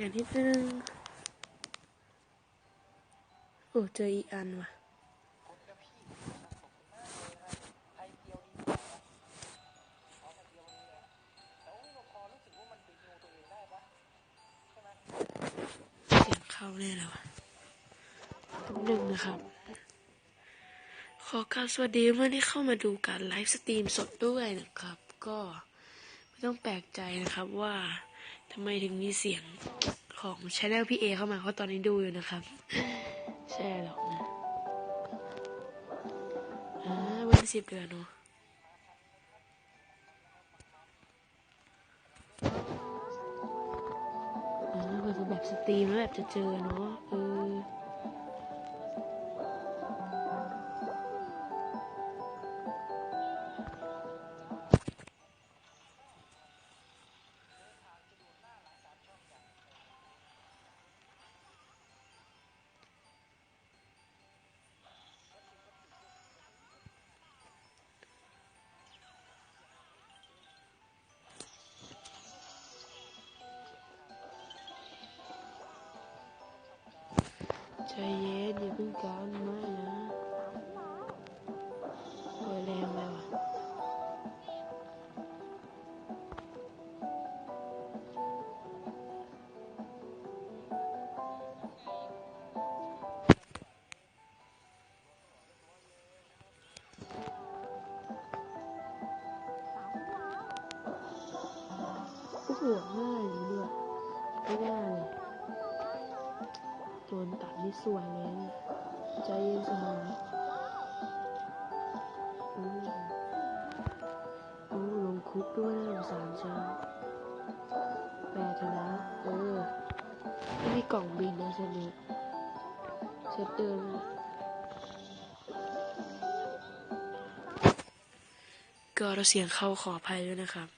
สียงนิดนึง โอ้เจออีกอันว่ะเสียงเข้าแน่เลยวะแป๊บหนึ่งนะครับ ขอกราบสวัสดีเมื่อที่เข้ามาดูการไลฟ์สตรีมสดด้วยนะครับ ก็ไม่ต้องแปลกใจนะครับว่าำไมถึงมีเสียงของช anel พี่เอเข้ามาเพราะตอนนี้ดูอยู่นะครับ ใช่หรอกนะอ่าวันสิบเดือนเนาะอ่าเปิดแบบสตรีมแล้วแบบจะเจอเนาะเออ ใจเย็นอย่าเพิ่งการไม่นะ โอ้ยแรงไปว่ะโอ้โหง่ายเลยด้วยไม่ได้เลยโดนตัดนี่สวยเลยเนี่ยใจเย็นสมองอืมโอ้ลงคุกด้วยนะสงสารจังแปลเถอะนะ เออไม่มีกล่องบินนะเซนเนี่ยเซตเดิมก็เราเสียงเข้าขออภัยด้วยนะครับ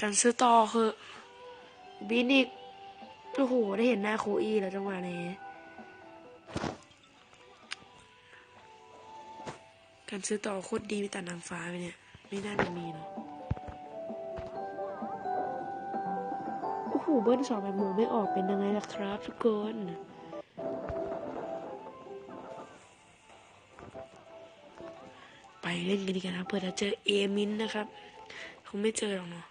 การซื้อต่อคือบินอีกโอ้โหได้เห็นหน้าโคอีแล้วจังหวะนี้การซื้อต่อโคตรดีมีแต่นางฟ้าไปเนี่ย ไม่น่าจะมีเนาะโอ้โหเบิ้ลสองแบบหมูไม่ออกเป็นยังไงล่ะครับทุกคนไปเล่นกันดีกันครับเผื่อจะเจอเอมินนะครับ คงไม่เจอหรอกเนาะ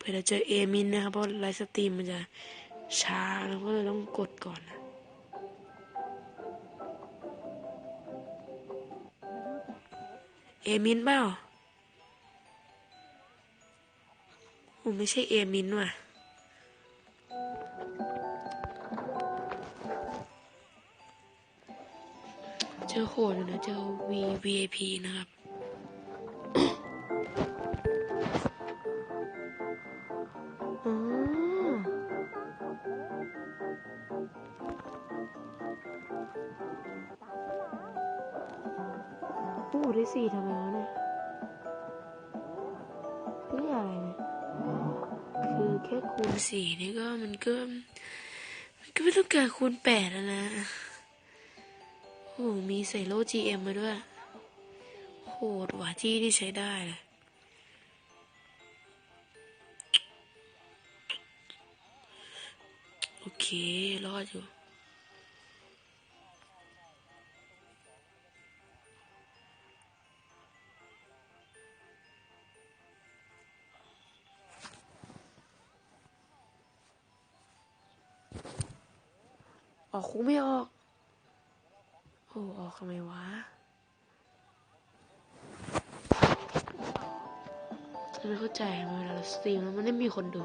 เผื่อจะเจอเอมินนะครับเพราะไลฟ์สตรีมมันจะช้าแล้วก็เลยต้องกดก่อนนะเอมินเปล่าโอ้ไม่ใช่เอมินว่ะเจอโหดอยู่นะเจอ V VIP นะครับ โอ้ได้สี่ทำไมวะเนี่ยนี่อะไรเนี่ย คือแค่คูณสี่นี่ก็มันก็ มันก็ไม่ต้องการคูณแปดแล้วนะ โอ้มีใส่โล่ GM มาด้วย โหดว่ะที่ที่ใช้ได้เลยโอเค รอดอยู่ ออกคุกไม่ออก โอ้ออกทำไมวะไม่เข้าใจเวลาเราสตรีมแล้วมันไม่มีคนดู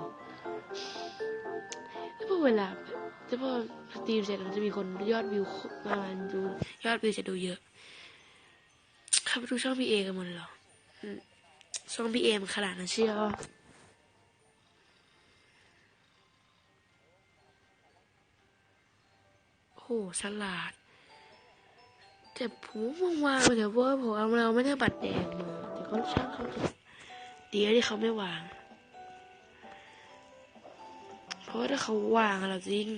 แล้วพอเวลาแล้วพอสตรีมเสร็จมันจะมีคนยอดวิวประมาณดูยอดวิวจะดูเยอะเข้าไปดูช่องพี่เอกันหมดเลยเหรอช่องพี่เอมันขนาดนั้นเชียวโอ้โหฉลาด แต่ผมวางๆไปเถอะเพราะว่าผมเอาเราไม่ได้บัตรแดงมาแต่เขาช่างเขาเถอะดีแล้วที่เขาไม่วาง เพราะถ้าเขาวางเราจะยิ่ง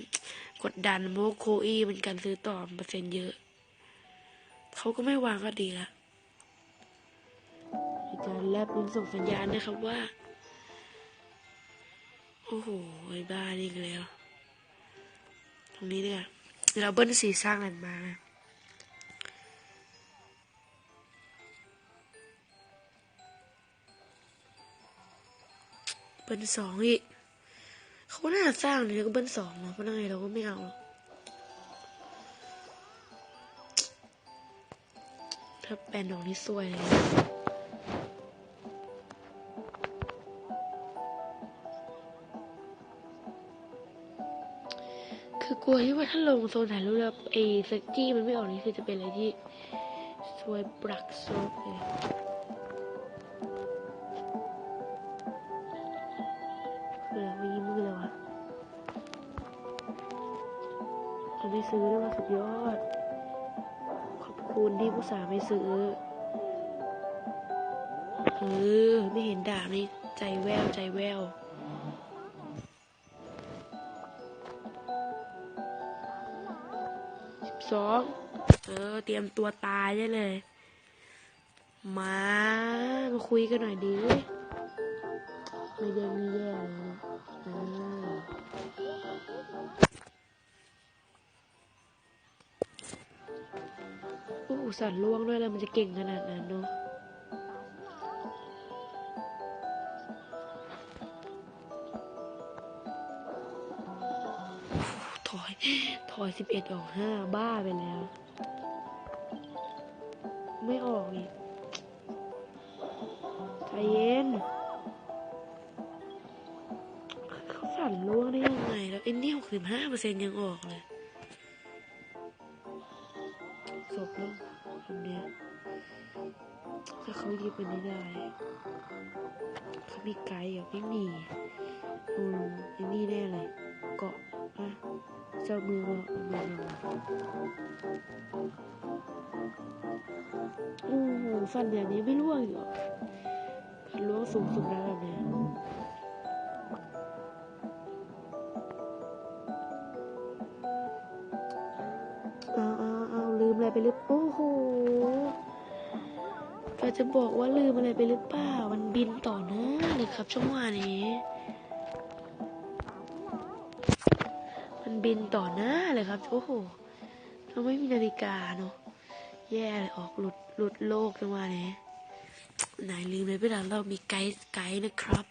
กดดันโมโคอีมันการซื้อต่อเปอร์เซ็นต์เยอะ เขาก็ไม่วางก็ดีละอาจารย์แลบมันส่งสัญญาณนะครับว่า โอ้โหไอ้บ้านี่อีกแล้ว ตรงนี้เนี่ยเราเบิ้ลสีสร้างแลนมาเบิ้ลสองอีกเขาน่าสร้างเลยก็เบิ้ลสองเนาะเพราะนั่นไงเราก็ไม่เอาหรอกถ้าแปลนดอกนี่สวยเลย ลัวที่ว่าถ้าลงโซนถ่ายรูปแล้วไอ้สกี้มันไม่ออกนี่คือจะเป็นอะไรที่สวยปรักโซกเลยคืออะไรวะยิ้มมือเลยวะเขาไม่ซื้อด้วยว่าสุดยอด ขอบคุณที่ผู้สาไม่ซื้อเออไม่เห็นด่านี่ใจแววใจแวว สองเออ เตรียมตัวตายได้เลย มา มาคุยกันหน่อยดี ไม่ได้มีแย่เลยนะอู้สัตว์ล่วงด้วยแล้วมันจะเก่งขนาดนั้นเนาะ ถอย ถอยสิบเอ็ดออกห้าบ้าไปแล้ว ไม่ออกอีกใจเย็นเขาสั่นล่วงได้ยังไง แล้วเอ็นนี่หกสิบห้าเปอร์เซ็นยังออกเลยจบแล้วคำเนี้ยถ้าเขาหยิบอันนี้ได้เขามีไกด์เหรอไม่มีอืมไอ้นี่แน่เลย เกาะอะ จ้ามือมาเอามือมาโอ้โหสั่นแบบนี้ไม่ล่วงอีกเหรอกรล่วงสูงสุดแล้วแบบเนี้เอาเอาเอาลืมอะไรไปหรือโอ้โหก็จะบอกว่าลืมอะไรไปหรือเปล่า มันบินต่อหน้าเลยครับช่วงวานี้ บินต่อหน้าเลยครับ โอ้โหเราไม่มีนาฬิกาเนาะแย่เลยออกหลุดหลุดโลกจังวะนี้ไหนลืมเลยไปแล้วเรามีไกด์ไกด์นะครับ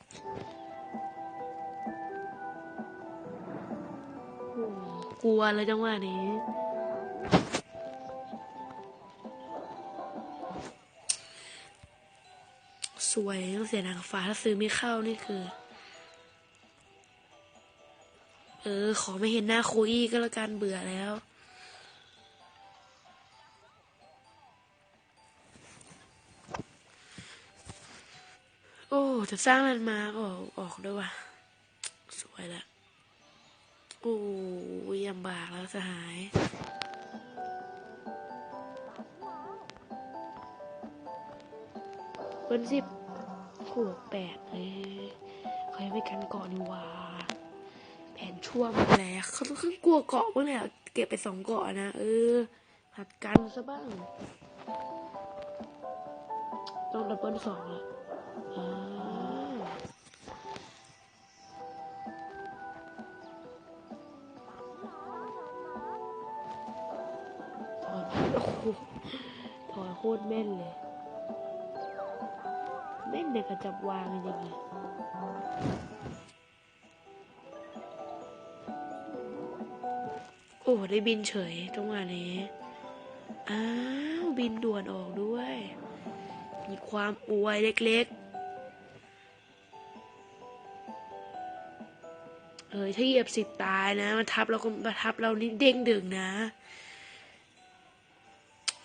กลัวเลยจังวะนี้สวยต้องเสียนางฟ้าถ้าซื้อไม่เข้านี่คือ เออ ขอไม่เห็นหน้าคอี้ก็แล้วกันเบื่อแล้ว โอ้จะสร้างแลนด์มาร์กออกออกด้วยว่ะ สวยละโอ้ยลำบากแล้วสหายเบิ้ลสิบขวบแปดเลยเขายังไม่กันเกาะนี่ว่า แผนชั่วมดแล้วเขาต้องขึ้นกลัวเกาะเมื่อไหร่อะเก็บไปสองเกาะนะเออ หัดกันซะบ้าง ต้องดับเบิลสองละถอนโอ้โหถอนโคตรแม่นเลย แม่นเนี่ยกระจับวางจริงๆ ได้บินเฉยตรงวันนี้ อ้าว บินด่วนออกด้วย มีความอวยเล็กๆ เอ้ยถ้าเหยียบสิบตายนะมาทับเราก็มาทับเรานี่เด้งดึงนะ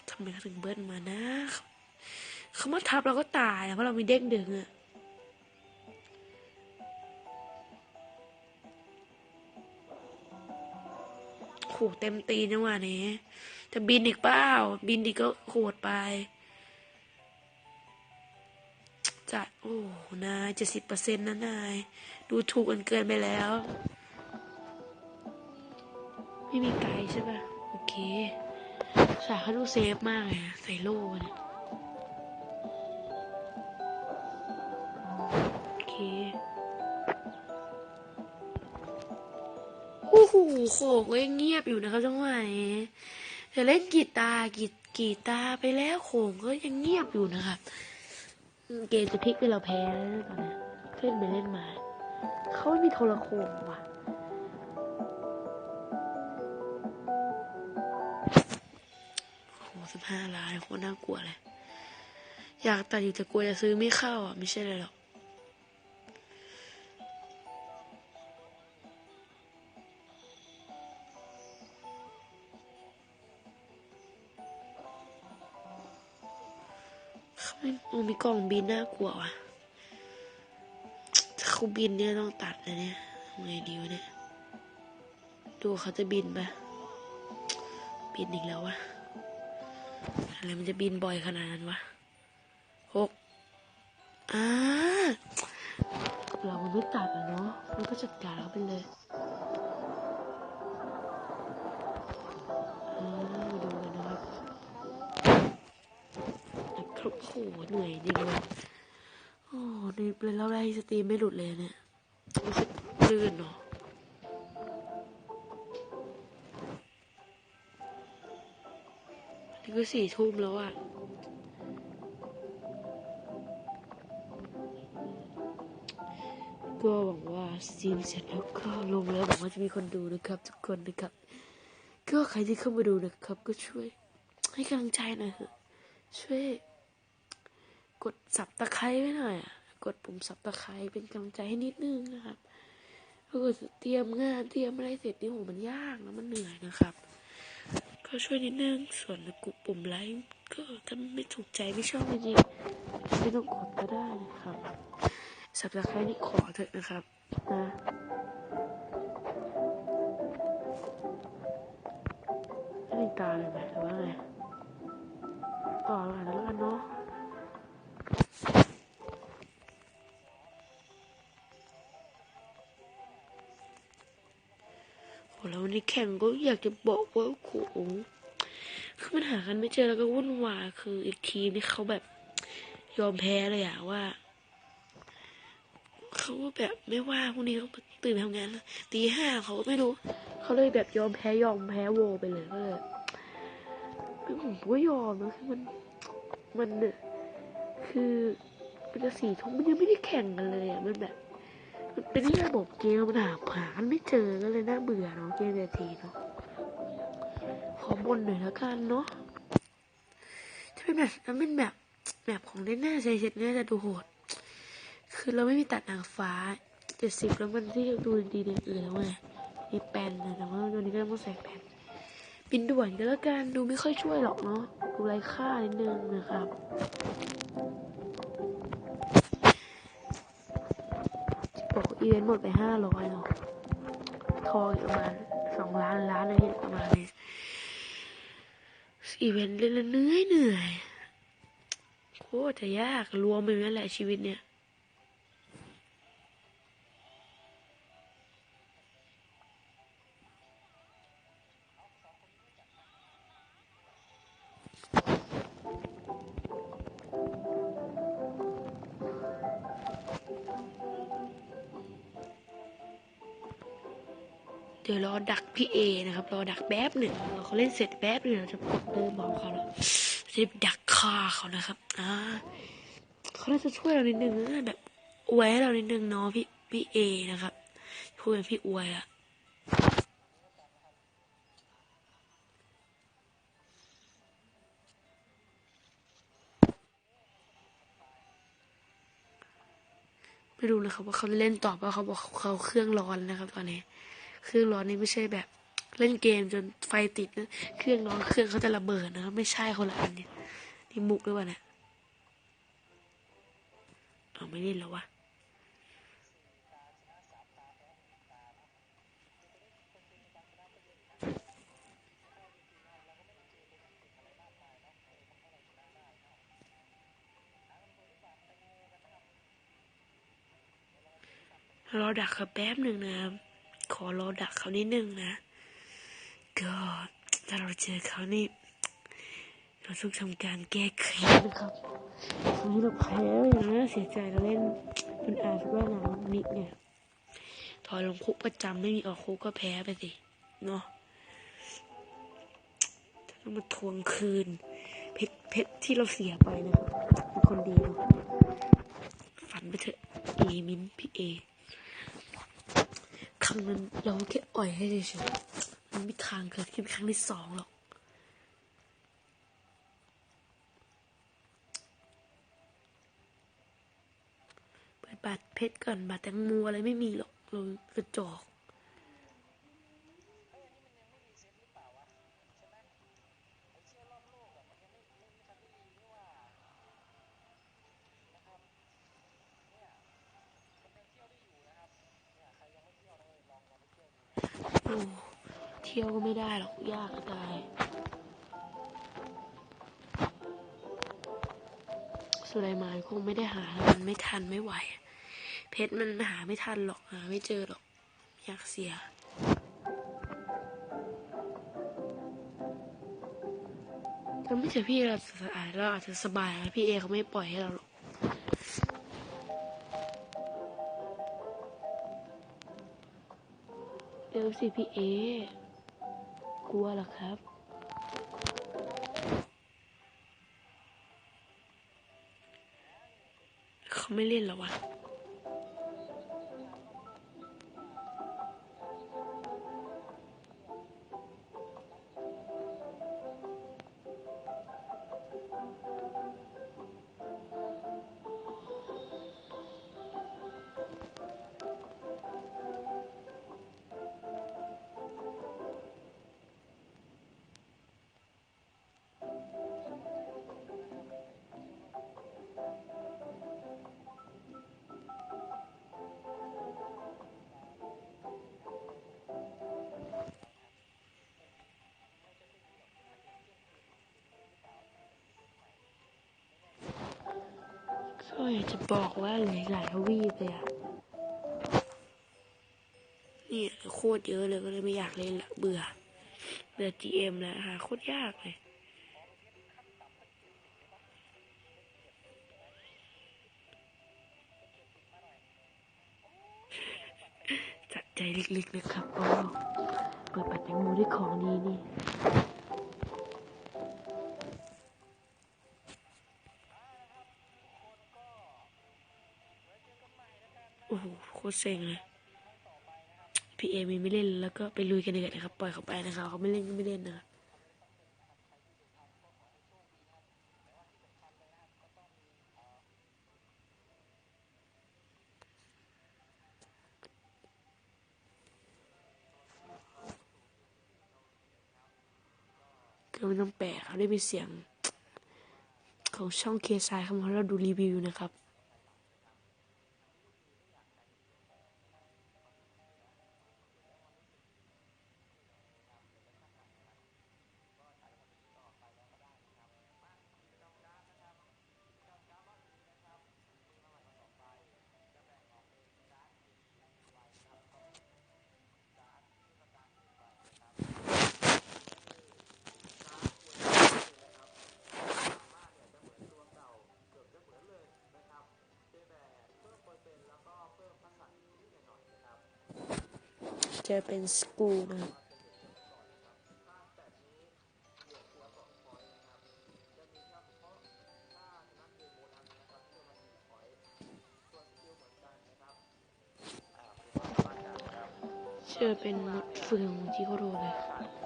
ทำไมเขาถึงเบิ้ลมานะ เขามาทับเราก็ตายอะเพราะเรามีเด้งดึงอะ โหเต็มตีนจังหวะนี้ จะบินอีกเปล่า บินอีกก็โหดไป จัด โอ้นายเจ็ดสิบเปอร์เซ็นต์นะนาย ดูถูกกันเกินไปแล้ว ไม่มีไกด์ใช่ปะโอเคสาเขาดูเซฟมากเลยนะใส่โล่เนี่ย โอ้โหโขกก็ยังเงียบอยู่นะครับจังหวะนี้จะเล่นกีตาร์กีกีตาร์ไปแล้วโขงก็ยังเงียบอยู่นะครับ เกมจะพลิกให้เราแพ้แล้วตอนนี้เล่นไปเล่นมาเขาไม่มีโทรโขงว่ะโอ้โหสิบห้าล้านโคตรน่ากลัวเลย อยากตัดอยู่แต่กลัวจะซื้อไม่เข้าอะ ไม่ใช่เลยหรอก กล่องบินน่ากลัวว่ะถ้าเขาบินเนี่ยต้องตัดนะเนี่ยทำไงดีวะเนี่ย ดูเขาจะบินปะบินอีกแล้ววะ อะไรมันจะบินบ่อยขนาดนั้นวะหกอ่าเรามันไม่ตัดอะเนาะมันก็จัดการเราไปเลย โอ้โหเหนื่อยจริงเลยโอ้นี่เป็นเราได้สตรีมไม่หลุดเลยเนี่ยรู้สึกลื่นเนาะนี่ก็สี่ทุ่มแล้วอะก็หวังว่าสตรีมเสร็จแล้วก็ลงแล้วหวังว่าจะมีคนดูนะครับ ทุกคนนะครับ ก็ใครที่เข้ามาดูนะครับ ก็ช่วยให้กำลังใจหน่อยเถอะช่วย กดสับตะไคร้ไว้หน่อยอะกดปุ่มสับตะไคร้เป็นกำลังใจให้นิดนึงนะครับถ้าเกิดเตรียมงานเตรียมอะไรเสร็จนี่โหมันยากนะมันเหนื่อยนะครับ ก็ช่วยนิดนึงส่วนกดปุ่มไลค์ก็ถ้าไม่ถูกใจไม่ชอบจริงๆไม่ต้องกดก็ได้นะครับ สับตะไคร้นี่ขอเถอะนะครับนะไม่ตาเลยไหมหรือว่าไงต่อแล้วนแล้วกันเนาะโหแล้ว นี้แข่งก็อยากจะบอกว่าโอ้โหคือมันหากันไม่เจอแล้วก็วุ่นวายคืออีกทีมนี่เขาแบบยอมแพ้เลยอะว่าเขาแบบไม่ว่าพรุ่งนี้เขาตื่นทำงานแล้วตีห้าเขาก็ไม่รู้เขาเลยแบบยอมแพ้ยอมแพ้โวไปเลยก็เลยคือผมก็ยอมนะคือมันมันเนี่ยคือมันจะสี่ทุ่มมันยังไม่ได้แข่งกันเลยอะมันแบบ เป็นที่ระบบเกมมันหาหานไม่เจอก็เลยน่าเบื่อเนาะเกมเวทีเนาะขอบนหน่อยแล้วกันเนาะถ้าเป็นแบบนั้นเป็นแบบแบบของเล่นหน้าใช้เช็ดเนี่ยจะดูโหด คือเราไม่มีตัดนางฟ้าเจ็ดสิบแล้วมันที่ดูดีในอื่นแล้วไงมีแปนนะแต่ว่าตัวนี้ก็ต้องใส่แปนบินด่วนก็แล้วกันดูไม่ค่อยช่วยหรอกเนาะดูไร้ค่านิดนึงนะครับ อีเวนต์หมดไปห้าร้อยหรอทองประมาณสองล้านล้านอะไรประมาณนี้อีเวนต์เล่นเหนื่อยเหนื่อยโคตรจะยากรวมไปนั่นแหละชีวิตเนี่ย ดี๋ยวรอดักพี่เอนะครับรอดักแป๊บหนึ่งรอเขาเล่นเสร็จแป๊บหนึ่งเราจะกดเดินบอกเขาแล้วจะได้ดักฆ่าเขานะครับอ่าเขาน่าจะช่วยเรานิดนึงนะแบบอวยเรานิดนึงเนาะพี่พี่เอนะครับพูดเป็นพี่อวยอะไม่รู้นะครับว่าเขาเล่นต่อเพราเขาบอกเขาเครื่องร้อนนะครับ ตอนนี้ เครื่องร้อนนี่ไม่ใช่แบบ เล่นเกมจนไฟติดนะเครื่องร้อนเครื่องเขาจะระเบิดนะไม่ใช่คนละอันเนี่ยนี่มุกหรือเปล่าเนี่ยเราไม่เล่นแล้ววะรอดักเขาแป๊บหนึ่งนะครับ ขอรอดักเขานิดนึงนะ ก็ถ้าเราเจอเขานี่ เราต้องทำการแก้แค้นนะครับวันนี้เราแพ้อย่างนะเสียใจเราเล่นเป็นอาร์ตว่าน้ำนิดเนี่ยถอยลงคุกประจำไม่มีออกคุกก็แพ้ไปสิ เนาะต้องมาทวงคืน เพชรเพชรที่เราเสียไปนะครับเป็นคนดีนะฝันไปเถอะเอมินพี่เอ รั้งนั้นเราแค่อ่อยให้เฉยๆมันไม่มีทางเกิดขึ้นครั้งที่สองหรอกเปิดบัตรเพชรก่อนบัตรแตงโมอะไรไม่มีหรอกเรากระจอก โอ้ เที่ยวก็ไม่ได้หรอกยากจะตาย สุไลมานคงไม่ได้หามันไม่ทันไม่ไหว เพชรมันหาไม่ทันหรอกหาไม่เจอหรอกอยากเสียถ้าไม่เจอพี่เราจะอาจเราอาจจะสบายนะพี่เอเขาไม่ปล่อยให้เราหรอกเร็วสิพี่เอ กลัวเหรอครับ เขาไม่เล่นหรอวะ จะบอกว่าเหลือหลายทวีปเลยอะนี่โคตรเยอะเลยก็เลยไม่อยากเล่นละเบื่อเบื่อ GM แล้วหาโคตรยากเลยจัดใจลึกๆนะครับก็เปิดปัดแตงโมด้วยของดีนี่ ตรเซ็งเลยพี่เอมีไม่เล่นแล้วก็ไปลุยกันเดือดนะครับ ปล่อยเขาไปนะครับเขาไม่เล่นก็ไม่เล่นนะครับก็ไม่ต้องแปลเขาได้มีเสียง ของช่องเคซายเข้ามาให้เราดูรีวิวนะครับ จะเป็นสกูนะครับเชื่อเป็นฝึกของที่เขาโดนเลย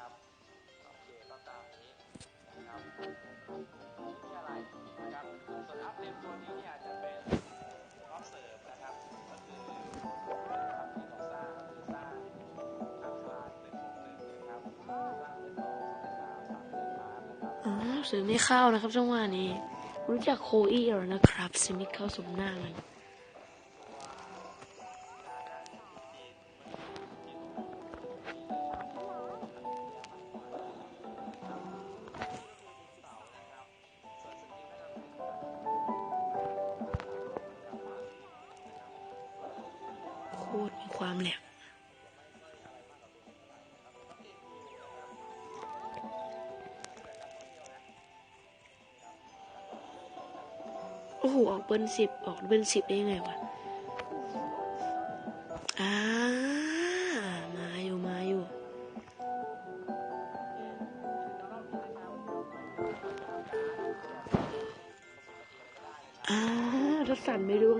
ครับโอเคก็ตามนี้นะครับนี่อะไรนะครับส่วนอัพเลนตัวนี้เนี่ยจะเป็นออฟเสิร์ฟนะครับก็คือทำที่เราสร้างคือสร้างอาคารหนึ่งหนึ่งนะครับสร้างเป็นสองเสิร์ฟอไม่เข้านะครับจังหวะนี้รู้จักโคอี้แล้นะครับสื่อไม่เข้าสมหน้ามัน ความแหลมโอ้โห ออกเบิ้ลสิบออกเบิ้ลสิบได้ยังไงวะอ่ามาอยู่ มาอยู่ อ่าถ้าสั่นไม่รู้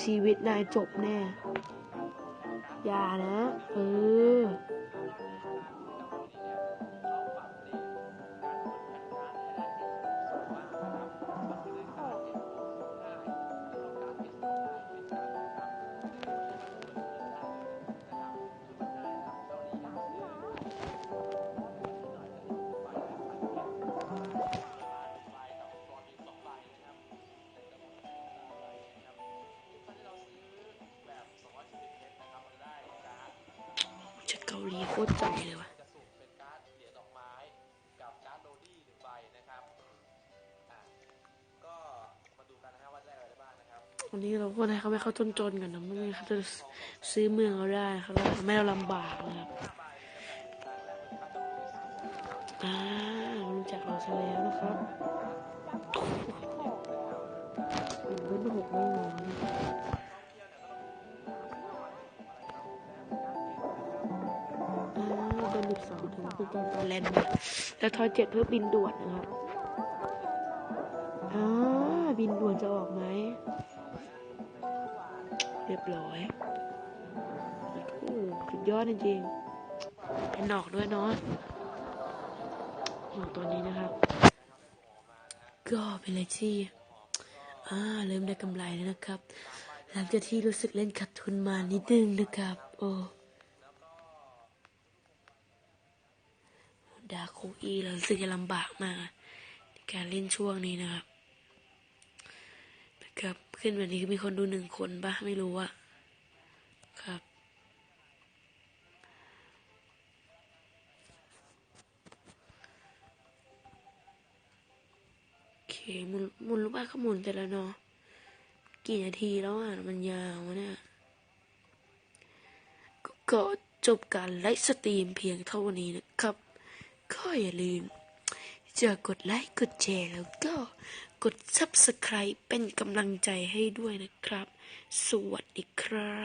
ชีวิตนายจบแน่ บอะก็มาดูกันนะฮะว่าได้อะไรได้บ้างนะครับวันนี้เราคนไทยเขาไม่เข้าจนๆกันนะไม่งั้นเขาจะซื้อเมืองเราได้เขาทำให้เราลำบากนะครับอ่ารู้จักเราซะแล้วนะครับเป็นเบิ้ลหกไม่ง สิบสองถึงเป็นการแลนด์แล้วทอยเจ็ดเพื่อบินด่วนนะครับอ่าบินด่วนจะออกไหม เรียบร้อยโอ้สุดยอดจริงๆเป็นหนอกด้วยเนาะอืมตัวนี้นะครับ ก็เป็นอะไรที่อ่าเริ่มได้กำไรแล้วนะครับ หลังจากที่รู้สึกเล่นขาดทุนมานิดนึงนะครับ โอ้ ดา โคอีเราสึกจะลำบากมากในการเล่นช่วงนี้นะครับนะครับขึ้นแบบนี้มีคนดูหนึ่งคนปะไม่รู้อะครับ โอเคมุนมุนลูกบ้านก็หมุนแต่ละเนาะกี่นาทีแล้วอะ มันยาวเนี่ยก็ก็จบการไลฟ์สตรีมเพียงเท่านี้นะครับ ก็อย่าลืมจะกดไลค์กดแชร์แล้วก็กด Subscribe เป็นกำลังใจให้ด้วยนะครับ สวัสดีครั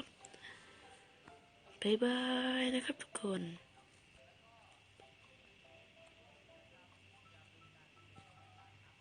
บบ๊ายบายนะครับทุกคน